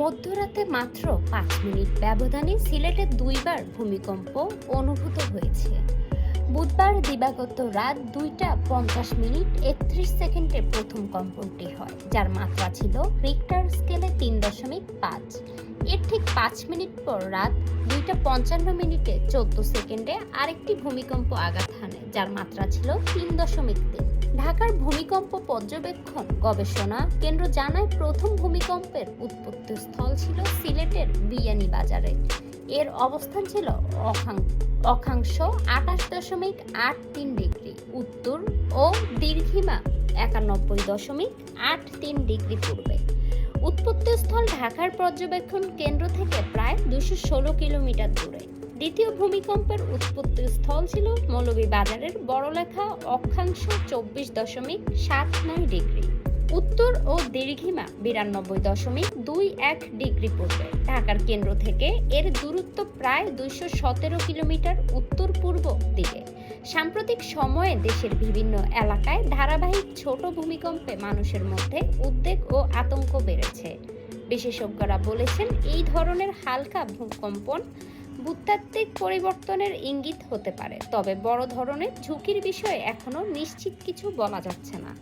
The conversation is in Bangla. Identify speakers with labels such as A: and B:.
A: মধ্যরাতে মাত্র পাঁচ মিনিট ব্যবধানে সিলেটে দুইবার ভূমিকম্প অনুভূত হয়েছে। বুধবার দিবাগত রাত দুইটা পঞ্চাশ মিনিট একত্রিশ সেকেন্ডে প্রথম কম্পনটি হয়, যার মাত্রা ছিল রিক্টার স্কেলে তিন দশমিক পাঁচ। এর ঠিক পাঁচ মিনিট পর রাত দুইটা পঞ্চান্ন মিনিটে চোদ্দ সেকেন্ডে আরেকটি ভূমিকম্প আঘাত হানে, যার মাত্রা ছিল তিন দশমিক তিন। ঢাকার ভূমিকম্প পর্যবেক্ষণ গবেষণা কেন্দ্র জানায় প্রথম ভূমিকম্পের উৎপত্তি স্থল ছিল সিলেটের বিয়ানীবাজারে এর অবস্থান ছিল অক্ষাংশ আঠাশ দশমিক আট তিন ডিগ্রি, উত্তর ও দীর্ঘিমা একানব্বই দশমিক আট তিন ডিগ্রি পূর্বে। উৎপত্তিস্থল ঢাকার পর্যবেক্ষণ কেন্দ্র থেকে প্রায় দুশো ষোলো কিলোমিটার দূরে। দ্বিতীয় ভূমিকম্পের উৎপত্তি স্থল ছিল মৌলভীবাজারের বড়লেখা অক্ষাংশ চব্বিশ দশমিক সাত নয় ডিগ্রি। উত্তর ও দীর্ঘিমা বিরানব্বই দশমিক দুই এক ডিগ্রি পূর্বে। ঢাকার কেন্দ্র থেকে এর দূরত্ব প্রায় দুইশো সতেরো কিলোমিটার উত্তর পূর্ব দিকে। সাম্প্রতিক সময়ে দেশের বিভিন্ন এলাকায় ধারাবাহিক ছোট ভূমিকম্পে মানুষের মধ্যে উদ্বেগ ও আতঙ্ক বেড়েছে। বিশেষজ্ঞরা বলেছেন, এই ধরনের হালকা ভূকম্পন ভূতাত্ত্বিক পরিবর্তনের ইঙ্গিত হতে পারে, তবে বড় ধরনের ঝুঁকির বিষয়ে এখনও নিশ্চিত কিছু বলা যাচ্ছে না।